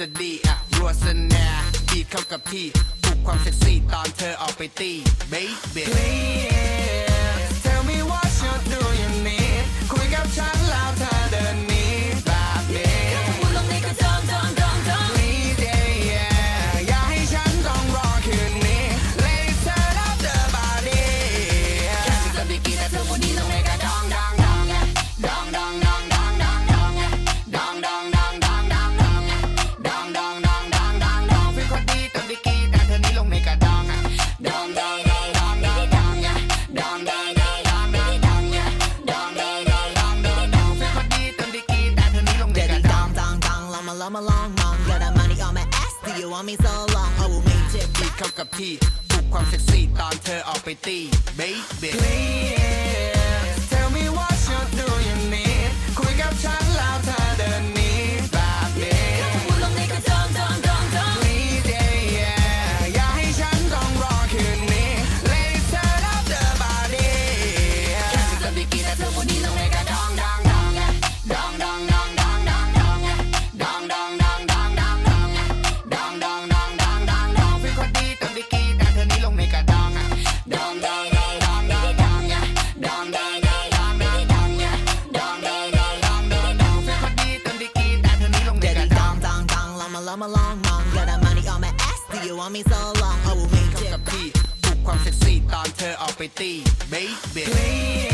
สดีอะรัวสนาบีดเข้ากับที่ปลุกความเซ็กซี่ตอนเธอออกไปตี baby please tell me what you're doing คุยกับฉัน I'm a long mom Got that money on my ass Do you want me so long I will make it บีบเข้ากับที่ปลุกความเซ็กซี่ตอนเธอออกไปตีเบสเบส all my long mom Got that money on my ass Do you want me so long I will make it กับพี่ปลุกความเซ็กซี่ตอนเธอออกไปตีเบสเบส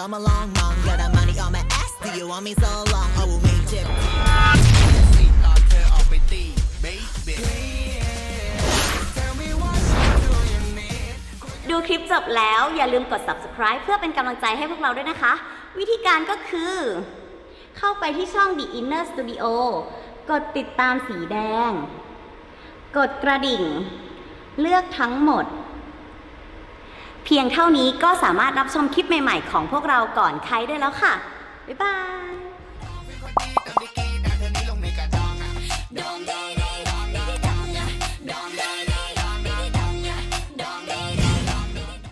I'm a long mom. Got a money on my ass. Do you want me so long? I will make it. ดูคลิปจบแล้วอย่าลืมกด subscribe เพื่อเป็นกำลังใจให้พวกเราด้วยนะคะ วิธีการก็คือ เข้าไปที่ช่อง The Inner Studio กดติดตามสีแดง กดกระดิ่ง เลือกทั้งหมด เพียงเท่านี้ก็สามารถรับชมคลิปใหม่ ๆ ของพวกเราก่อนใครได้แล้วค่ะ บ๊ายบาย